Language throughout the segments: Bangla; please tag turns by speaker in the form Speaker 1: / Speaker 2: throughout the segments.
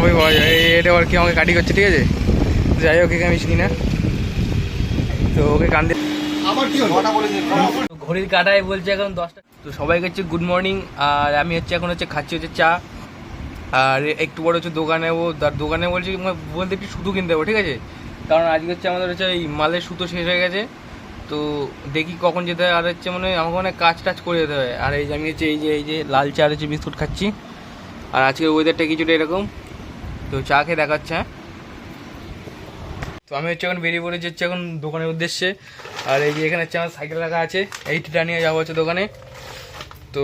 Speaker 1: সবই পাওয়া যায় এই- এটা আবার কি আমাকে কাটি করছে ঠিক আছে? যাই হোক আমি চিনি না তো ওকে কান দিয়ে ঘড়ির কাটায় বলছে এখন দশটা। তো সবাইকে হচ্ছে গুড মর্নিং আর আমি হচ্ছে এখন হচ্ছে খাচ্ছি হচ্ছে চা। আর একটু বড় হচ্ছে দোকানে ও তার দোকানে বলছি মানে বলতে একটু সুতো কিনতে হবে ঠিক আছে? কারণ আজকে হচ্ছে আমাদের হচ্ছে এই মালের সুতো শেষ হয়ে গেছে। তো দেখি কখন যেতে হয় আর হচ্ছে মানে আমাকে মানে কাজ টাজ করে যেতে হয়। আর এই যে আমি হচ্ছে এই যে এই যে লাল চা আর হচ্ছে বিস্কুট খাচ্ছি। আর আজকের ওয়েদারটা কিছুটা এরকম। তো চা খেয়ে দেখাচ্ছে হ্যাঁ। তো আমি হচ্ছে এখন বেরিয়ে পড়েছি হচ্ছে এখন দোকানের উদ্দেশ্যে। আর এই যে এখানে হচ্ছে আমার সাইকেল রাখা আছে এইটা নিয়ে যাব হচ্ছে দোকানে। তো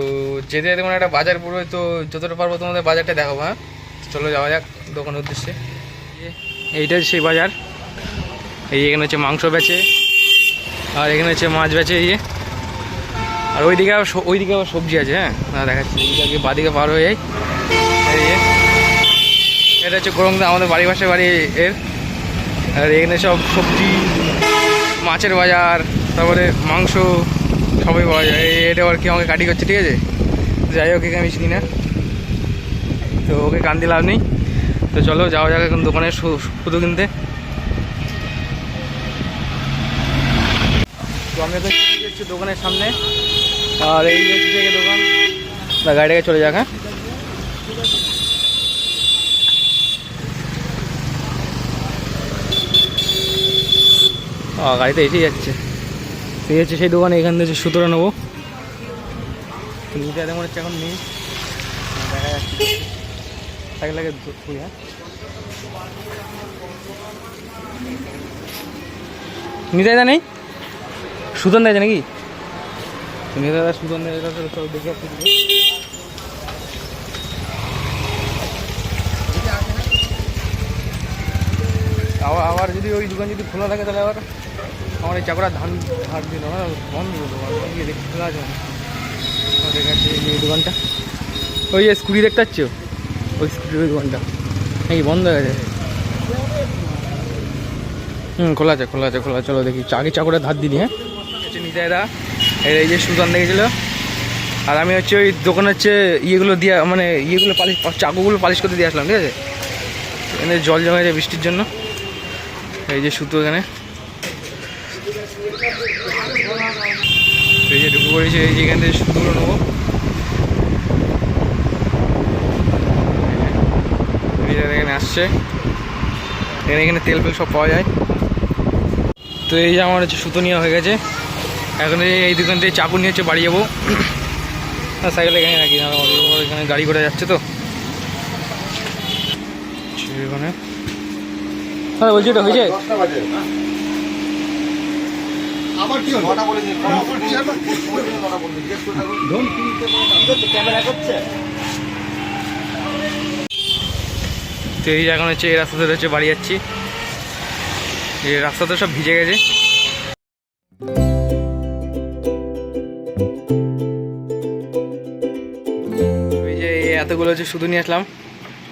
Speaker 1: যেতে যেতে একটা বাজার পড়বে তো যতটা পারব তোমাদের বাজারটা দেখাবো হ্যাঁ। চলো যাওয়া যাক দোকানের উদ্দেশ্যে। এই এইটা সেই বাজার। এই এখানে হচ্ছে মাংস বেচে, আর এখানে হচ্ছে মাছ বেচে, এই আর ওইদিকে আবার ওইদিকে আবার সবজি আছে হ্যাঁ। দেখাচ্ছি বাদিকে পার হয়ে যাই। এই যে। এটা হচ্ছে গরম আমাদের বাড়ি পাশে বাড়ি এর। আর এখানে সব সবজি, মাছের বাজার, তারপরে মাংস সবই পাওয়া যায়। এটা আবার কি আমাকে কাটি করছে, ঠিক আছে? যাই হোক আমি চিনি না। তো ওকে কান দিয়ে লাভ নেই। তো চলো, যাওয়া যাক এখন দোকানে সুতো কিনতে। তো আমি এখন দোকানের সামনে। আর এই দোকান। গাড়িটাকে চলে যাক হ্যাঁ? গাড়িতে এসেই যাচ্ছে। এই হচ্ছে সেই দোকানে, এখান থেকে সুতোটা নেব। নিতে মনে হচ্ছে এখন নেই। দেখা যাচ্ছে লাগে হ্যাঁ? নিতে নেই? সুতন দেয় নাকি? নিতে দাদা সুতন তো সব দেখে যদি ওই দোকান যদি খোলা থাকে তাহলে আবার আমার এই চাকরা ধান ধার দিল না বন্ধ দোকান গিয়ে খোলা আছে দেখে যাচ্ছে এই দোকানটা। ওই যে স্কুটি দেখতে পাচ্ছ? ওই স্কুটির ওই দোকানটা। এই বন্ধ হয়ে গেছে? হুম, খোলা আছে খোলা আছে, খোলা। চলো দেখি। চাকি চাকরা ধার দিলি হ্যাঁ? হচ্ছে নিতাইদা। এই যে সুতান দেখেছিল। আর আমি হচ্ছে ওই দোকানে হচ্ছে ইয়েগুলো দিয়ে মানে ইয়েগুলো পালিশ, চাকুগুলো পালিশ করতে দিয়ে আসলাম, ঠিক আছে? এখানে জল জমে যায় বৃষ্টির জন্য। এই যে সুতো এখানে। এই যে ঢুকে পড়েছে, এই যে এখান থেকে সুতোগুলো নেব। এখানে আসছে। এখানে এখানে তেল ফেল সব পাওয়া যায়। তো এই যে আমার হচ্ছে সুতো নেওয়া হয়ে গেছে। এখন এই দোকান থেকে চাকু নিয়ে হচ্ছে বাড়ি যাব। সাইকেল এখানে রাখি এখানে গাড়ি করে যাচ্ছে তো। এখানে। হ্যাঁ বলছি ওটা হয়েছে?
Speaker 2: আবার কি হলো? ক্যামেরা
Speaker 1: তো এই এখন হচ্ছে এই রাস্তা ধরে হচ্ছে বাড়ি যাচ্ছি। এই রাস্তা সব ভিজে গেছে। এই যে এতগুলো হচ্ছে শুধু নিয়ে আসলাম।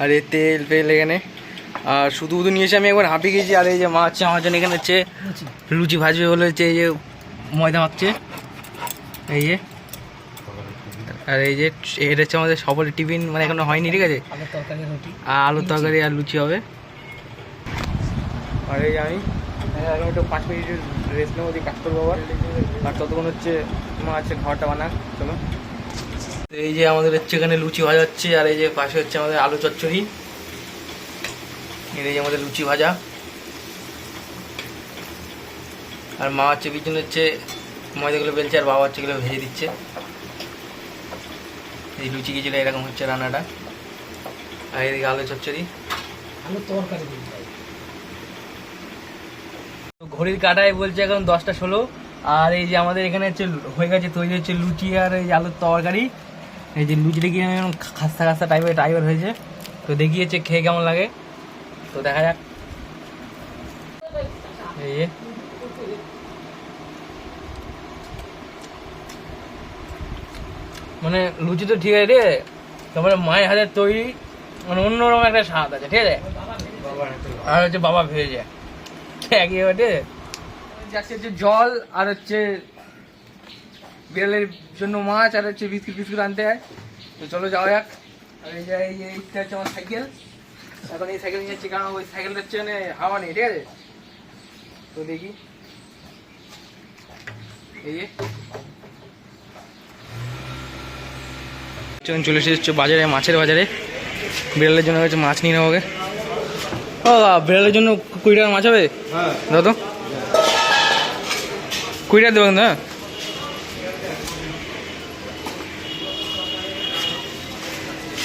Speaker 1: আর এই তেল ফেল এখানে। আর শুধু শুধু নিয়ে এসে আমি একবার হাঁপিয়ে গেছি আর এই যে মা হচ্ছে আমার জন্য এখানে হচ্ছে লুচি ভাজবে বলে হচ্ছে এই যে ময়দা মাখছে। এই যে। আর এই যে এটা হচ্ছে আমাদের সবার টিফিন মানে এখনও হয়নি ঠিক আছে? আর আলুর তরকারি আর লুচি হবে। আর এই যে আমি এখন একটু পাঁচ মিনিট রেস্ট নেব দিয়ে কাজ করব আবার। আর ততক্ষণ হচ্ছে মা আছে ঘরটা বানাক চলো। এই যে আমাদের হচ্ছে এখানে লুচি ভাজা হচ্ছে আর এই যে পাশে হচ্ছে আমাদের আলু চচ্চড়ি। যে আমাদের লুচি ভাজা। আর মা হচ্ছে পিছনে হচ্ছে ময়দাগুলো বেলছে আর বাবা হচ্ছে এগুলো ভেজে দিচ্ছে। এই লুচি কিছুটা এরকম হচ্ছে রান্নাটা। আর এদিকে আলু চচ্চড়ি। তো ঘড়ির কাটায় বলছে এখন দশটা ষোলো। আর এই যে আমাদের এখানে হচ্ছে হয়ে গেছে তৈরি হচ্ছে লুচি আর এই আলুর তরকারি। এই যে লুচিটা কি খাস্তা খাস্তা টাইপের টাইপের হয়েছে। তো দেখি হচ্ছে খেয়ে কেমন লাগে। তো দেখা যাক এই মানে লুচি তো ঠিক আছে রে তারপরে মায়ের হাতের তৈরি মানে অন্যরকম একটা স্বাদ আছে ঠিক আছে আর হচ্ছে বাবা ভেজে একই জল আর হচ্ছে বিড়ালের জন্য মাছ আর হচ্ছে বিস্কুট বিস্কুট আনতে হয় তো চলো যাওয়া যাক আর এই যে এইটা হচ্ছে আমার সাইকেল এখন এই সাইকেল নিয়ে যাচ্ছি কারণ ওই সাইকেলটা হচ্ছে মানে হাওয়া নেই ঠিক আছে? তো দেখি। এই চলুন চলে এসেছি বাজারে মাছের বাজারে। বিড়ালের জন্য হচ্ছে মাছ নিয়ে নেব ও বিড়ালের জন্য কুড়ি টাকা মাছ হবে?
Speaker 2: হ্যাঁ।
Speaker 1: তো। কুড়ি টাকা দেবেন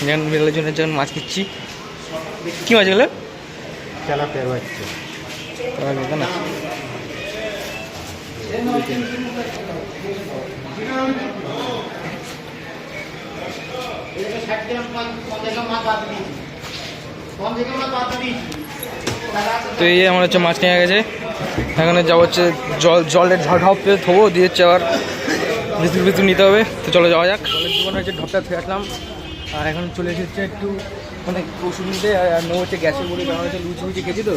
Speaker 1: যেমন বিড়ালের জন্য যখন মাছ নিচ্ছি। কি মাছ এগুলো না। তো এই আমার হচ্ছে মাছ নিয়ে গেছে। এখানে যাব হচ্ছে জল জলের ঢপ করে থবো দিয়ে হচ্ছে আবার বিস্কুট বিস্কুট নিতে হবে। তো চলো যাওয়া যাক। জলের দোকানে হচ্ছে ঢপটা থেকে আসলাম। আর এখন চলে এসেছে একটু মানে ওষুধ নিতে আর নেব হচ্ছে গ্যাসের বড়ি কারণ হচ্ছে লুচি লুচি খেয়েছি তো?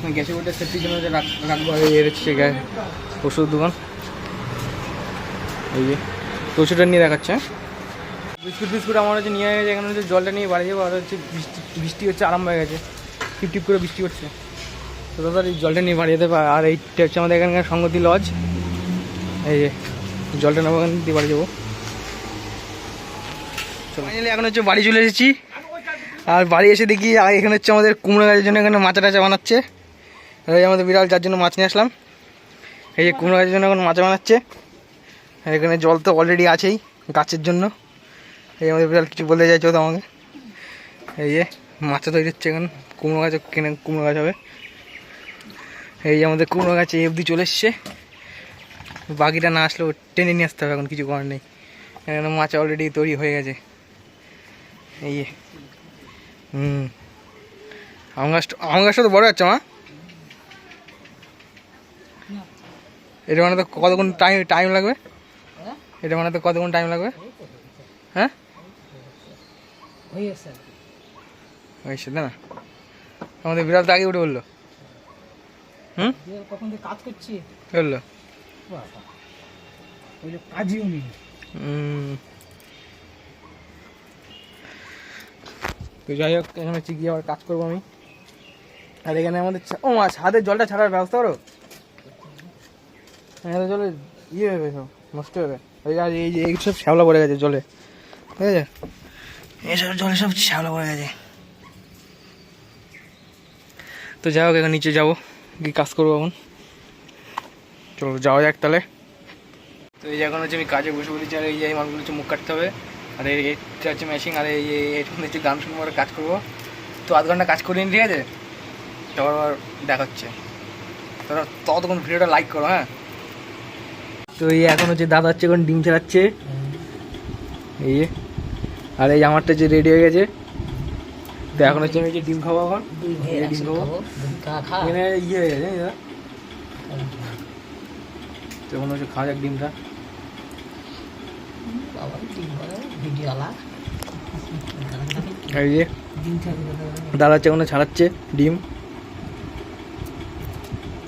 Speaker 1: মানে গ্যাসের বড়িটা সেফটির জন্য রাখ- রাখব এর হচ্ছে ওষুধ দোকান। এই যে ওষুধটা নিয়ে দেখাচ্ছে হ্যাঁ? বিস্কুট বিস্কুট আমার হচ্ছে নিয়ে গেছে, এখানে হচ্ছে জলটা নিয়ে বাড়ি যাব, আর হচ্ছে বৃষ্টি বৃষ্টি হচ্ছে, আরাম হয়ে গেছে। টিপ টিপ করে বৃষ্টি হচ্ছে। তো দাদা, এই জলটা নিয়ে বাড়ি যেতে পারে আর এইটা হচ্ছে আমাদের এখানকার সঙ্গতি লজ এই যে, জলটা নেব, এখান দিয়ে বাড়ি যাব। ফাইনালি এখন হচ্ছে বাড়ি চলে এসেছি। আর বাড়ি এসে দেখি এখানে হচ্ছে আমাদের কুমড়ো গাছের জন্য এখানে মাচা টাচা বানাচ্ছে। এই আমাদের বিড়াল, যার জন্য মাছ নিয়ে আসলাম। এই যে কুমড়ো গাছের জন্য এখন মাচা বানাচ্ছে। এখানে জল তো অলরেডি আছেই গাছের জন্য। এই আমাদের বিড়াল কিছু বলতে চাইছো তো আমাকে। এই যে মাচা তৈরি হচ্ছে এখন। কুমড়ো গাছ কেনে, কুমড়ো গাছ হবে। এই যে আমাদের কুমড়ো গাছে অবধি চলে এসছে। বাকিটা না আসলেও টেনে নিয়ে আসতে হবে এখন, কিছু করার নেই। এখানে মাছ অলরেডি তৈরি হয়ে গেছে। এই হুম। আম গাছটা আম গাছটা তো বড় যাচ্ছে মা। এটা মানে তো কতক্ষণ টাইম টাইম লাগবে? এটা মানে তো কতক্ষণ টাইম লাগবে? হ্যাঁ? হয়েছে না। আমাদের বিড়াল তো আগে উঠে বলল। হুম?
Speaker 3: কাজ করছি
Speaker 1: বলল
Speaker 3: বাবা ওই যে কাজইও নেই
Speaker 1: উম। তো যাই হোক, এখানে হচ্ছে গিয়ে আবার কাজ করব আমি। আর এখানে আমাদের ও মা ছাদের জলটা ছাড়ার ব্যবস্থা করো। এখানে জলে ইয়ে হবে সব, নষ্ট হবে। আর এই যে, এই সব শ্যাওলা পড়ে গেছে জলে। ঠিক আছে? এইসব জলে সব শ্যাওলা পড়ে গেছে। তো যাই হোক, এখন নিচে যাব, গিয়ে কাজ করব এখন। চলো, যাওয়া যাক তাহলে। তো এই যে, এখন হচ্ছে আমি কাজে বসে বলেছি আর এই যে মালগুলো হচ্ছে মুখ কাটতে হবে। আর এই এইটা হচ্ছে মেশিন আর এই এইটুকু হচ্ছে গান শুনব আর কাজ করব। তো আধ ঘণ্টা কাজ করিনি ঠিক আছে? তারপর আবার দেখা হচ্ছে তোরা ততক্ষণ ভিডিওটা লাইক করো হ্যাঁ? তো এই এখন হচ্ছে দাদা হচ্ছে এখন ডিম চালাচ্ছে এই আর এই আমারটা যে রেডি হয়ে গেছে। তো এখন হচ্ছে আমি যে ডিম খাব এখন। ডিম খাব। এখানে ইয়ে হয়ে গেছে তো এখন হচ্ছে খাওয়া যাক ডিমটা। এই যে দাদা হচ্ছে এখন ছাড়াচ্ছে ডিম।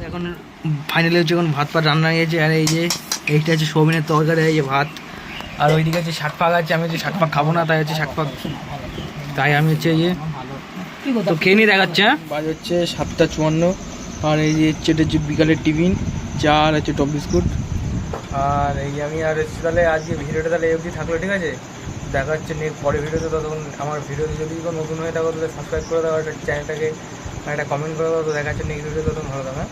Speaker 1: এখন ফাইনালি হচ্ছে এখন ভাত পাত রান্না হয়ে গেছে আর এই যে এইটা হচ্ছে সোবিনের তরকারি এই যে ভাত। আর ওইদিকে হচ্ছে শাক পাক আছে আমি হচ্ছে শাক পাক খাব না তাই হচ্ছে শাক পাক তাই আমি হচ্ছে এই যে তো খেয়ে নিয়ে দেখাচ্ছে হ্যাঁ? বাজে হচ্ছে সাতটা চুয়ান্ন আর এই যে হচ্ছে এটা হচ্ছে বিকালের টিফিন চা আর হচ্ছে টপ বিস্কুট। আর এই আমি আর তাহলে আজকে ভিডিওটা তাহলে অবধি থাকল, ঠিক আছে? দেখা হচ্ছে নেক্সট পরে ভিডিওতে, ততক্ষণ আমার ভিডিওতে যদি কোনো নতুন হয়ে থাকো, তাহলে সাবস্ক্রাইব করে দাও আর চ্যানেলটাকে একটা কমেন্ট করে দাও, তো দেখা হচ্ছে নেক্সট ভিডিও ততক্ষণ ভালো থাকো হ্যাঁ?